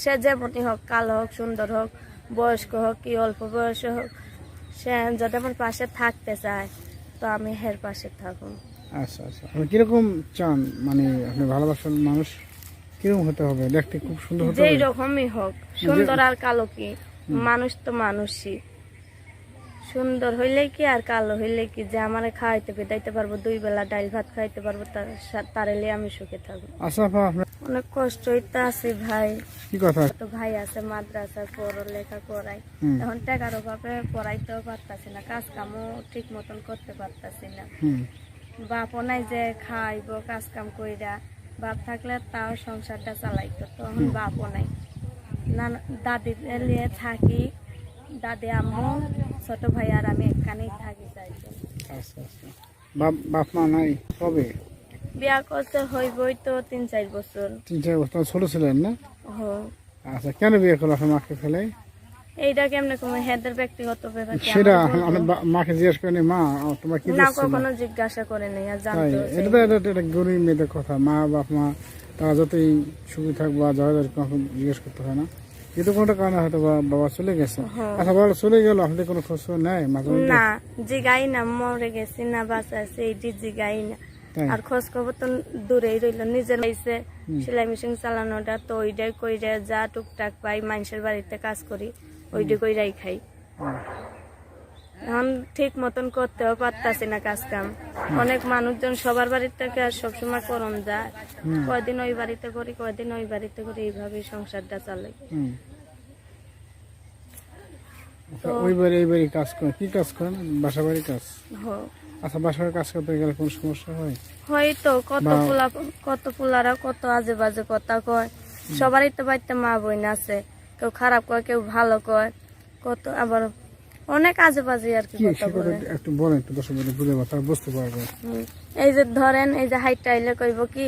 সে যেমনই হোক কালো হোক সুন্দর হোক বয়স্ক হোক কি অল্প বয়স হোক সে যদি আমার পাশে থাকতে চায় তো আমি হের পাশে থাকুন আচ্ছা আচ্ছা। আপনি কীরকম চান? মানে আপনি ভালোবাসার মানুষ কীরকম হতে হবে? দেখতে খুব সুন্দর যেই রকমই হোক সুন্দর আর কালো কি? মানুষ তো মানুষই। সুন্দর হইলে কি আর কালো হইলে কি? যে আমার খাওয়াইতে পেটাইতে পারব দুই বেলা ডাল ভাত খাইতে পারব তার সা- এলে আমি সুখে থাকব। আচ্ছা অনেক কষ্ট হইতে আছে ভাই। কি কথা? তো ভাই আছে মাদ্রাসা পড়ালেখা করাই। এখন টাকার অভাবে পড়াইতেও পারতাছি না কাজ কামও ঠিক মতন করতে পারতাছি না। বাপও নাই যে খাইবো কাজ কাম কইরা। বাপ থাকলে তাও সংসারটা চালাইতো তখন বাপও নাই। না দাদি নিয়ে থাকি দাদি আম্মু। ছোট ভাই আর আমি এখানেই থাকি। আচ্ছা আচ্ছা। বাপ মা নাই কবে? বিয়া করতে হইবই তো তিন চার বছর। তিন চার বছর ছোট ছিলেন না? আচ্ছা কেন বিয়ে করল আপনার মাকে ফেলে? এইটা কেমনে কমে? হেদের ব্যক্তিগত ব্যাপার সেটা আমার বা- মাকে জিজ্ঞেস করেনি মা তোমার কি না কখনো জিজ্ঞাসা করে নেই আর জানতো এটা তো একটা গরিব মেয়েদের কথা। মা বাপ মা তারা যতই সুখী থাকব যারা জিজ্ঞেস করতে হয় না। কিন্তু কোনটা কারণে হয়তো বাবা চলে গেছে। হ্যাঁ। আচ্ছা বাবা চলে গেল আপনাদের কোনো খোঁজ খবর মাঝে না জিগাই না মরে গেছি না বাঁচা আছে এইটি জিগাই না। আর খোঁজ খবর তো দূরেই রইল নিজের বাড়িতে সেলাই মেশিন চালানোটা তো ওইটাই কইরা যা টুকটাক পাই মানুষের বাড়িতে কাজ করি ওইটাই কইরাই খাই। এখন ঠিক মতন করতেও পারতাছি না কাজ কাম। অনেক মানুষজন সবার বাড়ির থেকে আর সবসময় করম যায়। কয়দিন ওই বাড়িতে করি কয়দিন ওই বাড়িতে করি এইভাবেই সংসারটা চলে। আচ্ছা, ওই বাড়ি এই বাড়ি কাজ করেন কি কাজ করেন? বাসা বাড়ি কাজ? আচ্ছা বাসার কাজ করতে গেলে কোনো সমস্যা হয়? হয়তো কত পোলা কত পোলারা কত আজে বাজে কথা কয়। সবারই তো বাড়িতে মা বোন আছে কেউ খারাপ কয় কেউ ভালো কয়। কত আবার অনেক আজে বাজে আর কি কথা বলে। একটু বলেন একটু দশ মিনিট বুঝে তারা বুঝতে পারবে। এই যে ধরেন এই যে হাইট টাইলে কইব কি?